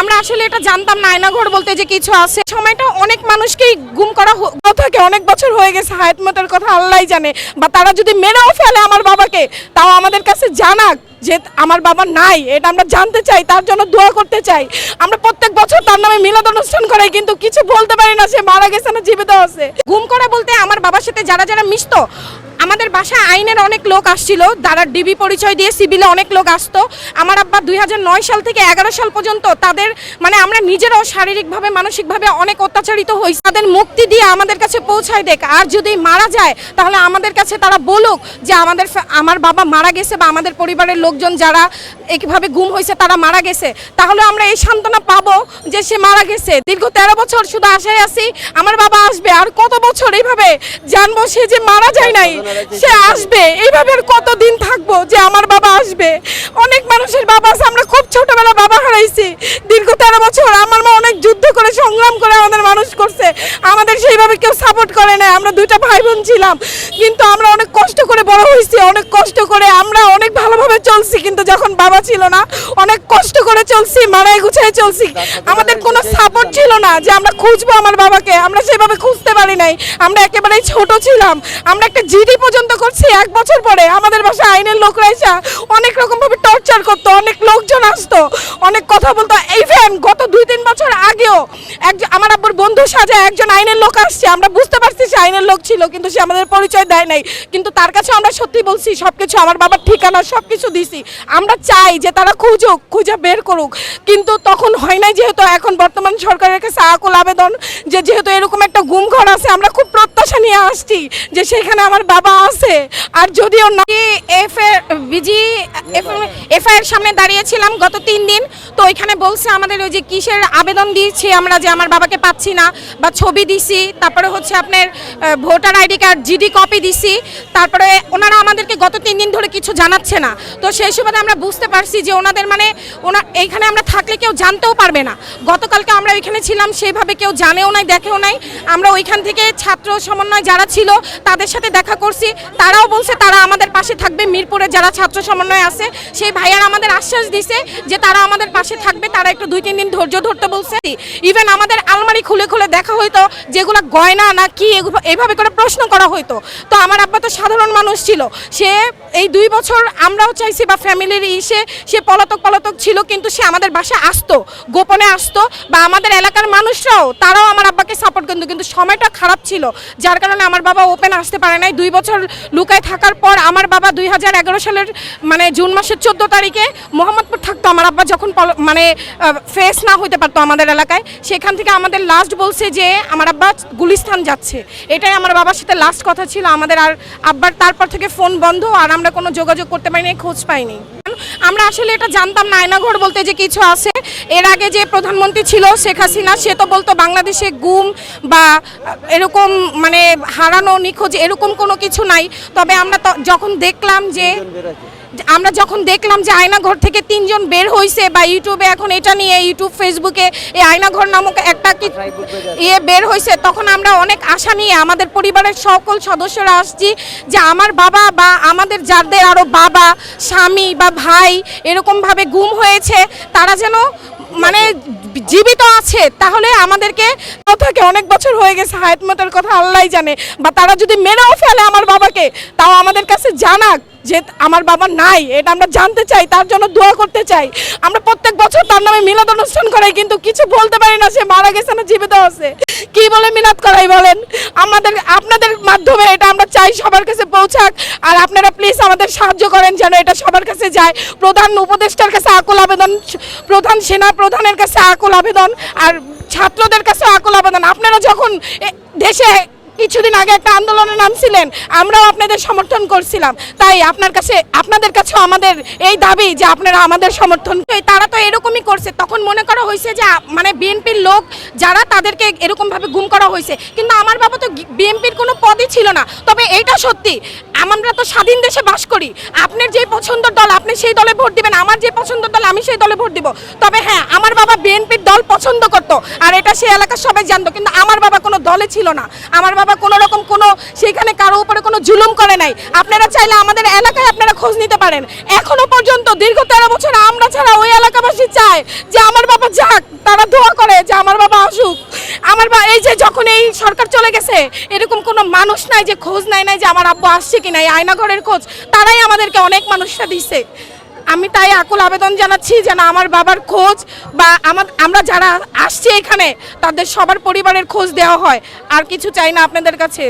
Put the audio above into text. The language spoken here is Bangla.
আমরা আসলে এটা জানতাম না, আয়নাঘর বলতে যে কিছু আছে। সময়টা অনেক মানুষকেই গুম করা থাকে, অনেক বছর হয়ে গেছে হায়াতমতের কথা আল্লাহ জানে। বা তারা যদি মেরেও ফেলে আমার বাবাকে, তাও আমাদের কাছে জানাক যে আমার বাবা নাই, এটা আমরা জানতে চাই, তার জন্য দোয়া করতে চাই। আমরা প্রত্যেক বছর তার নামে মিলাদ অনুষ্ঠান করাই, কিন্তু কিছু বলতে পারি না, সে মারা গেছে না জীবিত আছে। গুম করা বলতে আমার বাবার সাথে যারা যারা মিশতো আমাদের বাসায় আইনের অনেক লোক আসছিল। তারা ডিবি পরিচয় দিয়ে সিভিলে অনেক লোক আসতো। আমার আব্বা দুই হাজার নয় সাল থেকে এগারো সাল পর্যন্ত তাদের মানে আমরা নিজেরাও শারীরিকভাবে, মানসিকভাবে অনেক অত্যাচারিত হই তাদের মুক্তি দিয়ে আমাদের কাছে পৌঁছায় দেখ। আর যদি মারা যায়, তাহলে আমাদের কাছে তারা বলুক যে আমাদের আমার বাবা মারা গেছে বা আমাদের পরিবারের লোকজন যারা এইভাবে গুম হয়েছে, তারা মারা গেছে। তাহলে আমরা এই সান্ত্বনা পাবো যে সে মারা গেছে। দীর্ঘ তেরো বছর শুধু আশায় আছি, আমার বাবা আসবে। আর কত বছর এইভাবে জানব সে যে মারা যায় নাই, সে আসবে। এইভাবে আর কতদিন থাকব যে আমার বাবা আসবে? অনেক মানুষের বাবা আছে, আমরা খুব ছোটবেলা বাবা হারাইছি। দীর্ঘ তেরো বছর আমার মা অনেক যুদ্ধ করে, সংগ্রাম করে আমাদের মানুষ করছে। আমাদের সেইভাবে কেউ সাপোর্ট করে না আমরা দুইটা ভাই বোন ছিলাম। কিন্তু আমরা অনেক কষ্ট করে বড় হয়েছি, অনেক কষ্ট করে আমরা অনেক ভালোভাবে চলছি, কিন্তু যখন বাবা ছিল না। অনেক কষ্ট করে চলছি, মানায় গুছায় চলছি। আমাদের কোনো সাপোর্ট ছিল না যে আমরা খুঁজবো আমার বাবাকে। আমরা সেভাবে খুঁজতে পারি নাই। আমরা একেবারেই ছোট ছিলাম। আমরা একটা জিডি পর্যন্ত করছি এক বছর পরে। আমাদের বাসায় আইনের লোকরা এসে অনেক রকম ভাবে টর্চার করতো, অনেক লোকজন আসতো, অনেক কথা বলতো। ইভেন গত দুই তিন বছর আগেও একজন আমার আব্বুর বন্ধু সাজা একজন আইনের লোক আসছে। আমরা বুঝতে পারছি সে আইনের লোক ছিল, কিন্তু সে আমাদের পরিচয় দেয় নাই। কিন্তু তার কাছে আমরা সত্যি বলছি, সবকিছু আমার বাবার ঠিকানা, সবকিছু দিছি। আমরা চাই যে তারা খুঁজুক, খুঁজে বের করুক। কিন্তু তখন হয় না যেহেতু এখন বর্তমান সরকারের কাছে আকুল আবেদন যে যেহেতু এরকম একটা গুমঘর আছে, আমরা খুব প্রত্যাশা নিয়ে আসছি। যে সেখানে আমার বাবা আছে। আর যদিও না এফ এফআইআর সামনে দাঁড়িয়েছিলাম গত তিন দিন। তো ওইখানে বলছে আমাদের ওই যে কিসের আবেদন দিয়েছি আমরা যে আমার বাবাকে পাচ্ছি না, বা ছবি দিছি, তারপরে হচ্ছে আপনার voter ID card GD copy দিছি, তারপরে ওনারা আমাদেরকে গত তিন দিন ধরে কিছু জানাচ্ছে না। তো সেই সুবাদে আমরা বুঝতে পারছি যে ওনাদের মানে ওনা, এইখানে আমরা থাকলে কেউ জানতেও পারবে না। গতকালকে আমরা ওইখানে ছিলাম সেভাবে কেউ জানেও নাই, দেখেও নাই। আমরা ওইখান থেকে ছাত্র সমন্বয় যারা ছিল তাদের সাথে দেখা করছি। তারাও বলছে তারা আমাদের পাশে থাকবে, মিরপুরে যারা ছাত্র সমন্বয় আছে। সেই ভাইয়ার আমাদের আশ্বাস দিছে যে তারা আমাদের পাশে থাকবে, তারা একটু দুই, তিন দিন ধৈর্য ধরতে বলছে। ইভেন আমাদের আলমারি খুলে খুলে দেখা হইতো যেগুলো গয়না না কি, এগুলো- এইভাবে করে প্রশ্ন করা হইতো। তো আমার আব্বা তো সাধারণ মানুষ ছিল। সে এই দুই বছর আমরাও চাইছি বা ফ্যামিলির ইসে সে পলাতক পলাতক ছিল, কিন্তু সে আমাদের বাসায় আসতো, গোপনে আসতো, বা আমাদের এলাকার মানুষরাও, তারাও আমার আব্বাকে সাপোর্ট করতো, কিন্তু সময়টা খারাপ ছিল। যার কারণে আমার বাবা ওপেন আসতে পারে নাই। দুই বছর লুকায় থাকার পর আমার বাবা দুই হাজার এগারো সালের মানে জুন মাসের চোদ্দ তারিখে মোহাম্মদপুর থাকতো। আমার আব্বা যখন মানে ফেস না হইতে পারতো আমাদের এলাকায়, সেখান থেকে আমাদের লাস্ট বলছে যে আমার আব্বা গুলিস্তান যাচ্ছে। এটাই আমার বাবার সাথে লাস্ট কথা ছিল। আমাদের আর আব্বার তারপর থেকে ফোন বন্ধ, আর আমরা কোনো যোগাযোগ করতে পারিনি, খোঁজ পাইনি। আমরা আসলে এটা জানতাম না। আয়নাঘর বলতে যে কিছু আছে। এর আগে যে প্রধানমন্ত্রী ছিল শেখ হাসিনা, সে তো বলতো বাংলাদেশে গুম বা এরকম মানে হারানো, নিখোঁজ এরকম কোনো কিছু নাই। তবে আমরা যখন দেখলাম যে আমরা যখন দেখলাম যে আয়নাঘর থেকে তিনজন বের হয়েছে বা ইউটিউবে এখন এটা নিয়ে, ইউটিউব, ফেসবুকে এই আয়নাঘর নামক একটা কি ইয়ে বের হয়েছে তখন আমরা অনেক আশা নিয়ে আমাদের পরিবারের সকল সদস্যরা আসছি যে আমার বাবা বা আমাদের যাদের আরও বাবা, স্বামী বা ভাই এরকমভাবে গুম হয়েছে, তারা যেন মানে জীবিত আছে, তাহলে আমাদেরকে থেকে অনেক বছর হয়ে গেছে হায়াতমতের কথা আল্লাহ জানে, বা তারা যদি মেরেও ফেলে আমার বাবাকে, তাও আমাদের কাছে জানাক। যে আমার বাবা নাই, এটা আমরা জানতে চাই, তার জন্য দোয়া করতে চাই। আমরা প্রত্যেক বছর তার নামে মিলাদ অনুষ্ঠান করাই, কিন্তু কিছু বলতে পারি না, সে মারা গেছে না, জীবিত আছে। কি বলে মিলাদ করাই বলেন? আমাদের, আপনাদের মাধ্যমে এটা আমরা চাই সবার কাছে পৌঁছাক, আর আপনারা প্লিজ আমাদের সাহায্য করেন যেন এটা সবার কাছে যায়। প্রধান উপদেষ্টার কাছে আকুল আবেদন, প্রধান সেনা প্রধানের কাছে আকুল আবেদন, আর ছাত্রদের কাছে আকুল আবেদন। আপনারা যখন দেশে কিছুদিন আগে একটা আন্দোলনে নামছিলেন আমরাও আপনাদের সমর্থন করছিলাম। তাই আপনার কাছে, আপনাদের কাছেও আমাদের এই দাবি যে আপনারা আমাদের সমর্থন তারা তো এরকমই করছে। তখন মনে করা হয়েছে যে মানে বিএনপির লোক যারা তাদেরকে এরকমভাবে গুম করা হয়েছে। কিন্তু আমার বাবা তো বিএনপির কোনো পদই ছিল না। তবে এইটা সত্যি আমরা তো স্বাধীন দেশে বাস করি। আপনার যে পছন্দের দল, আপনি সেই দলে ভোট দিবেন। আমার যে পছন্দের দল, আমি সেই দলে ভোট দিব। তবে হ্যাঁ আমার বাবা বিএনপির দল পছন্দ করতো, আর এটা সে এলাকার সবাই জানতো, কিন্তু আমার বাবা কোনো দলে ছিল না। আমার বাবা কোনো রকম কোনো, সেখানে কারও উপরে কোনো জুলুম করে নাই। আপনারা চাইলে আমাদের এলাকায় আপনারা খোঁজ নিতে পারেন। এখনও পর্যন্ত, দীর্ঘ তেরো বছর আমরা ছাড়া ওই এলাকাবাসী চায় যে আমার বাবা যাক, তারা দোয়া করে যে আমার বাবা আসুক। আমার বা এই যে যখন এই সরকার চলে গেছে, এরকম কোনো মানুষ নাই যে খোঁজ নাই নাই যে আমার আব্বু আসছে কি নাই, আয়নাঘরের খোঁজ, তারাই আমাদেরকে অনেক মানুষরা দিছে। আমি তাই আকুল আবেদন জানাচ্ছি যেন আমার বাবার খোঁজ বা আমার আমরা যারা আসছি এখানে, তাদের সবার পরিবারের খোঁজ দেওয়া হয়। আর কিছু চাই না আপনাদের কাছে।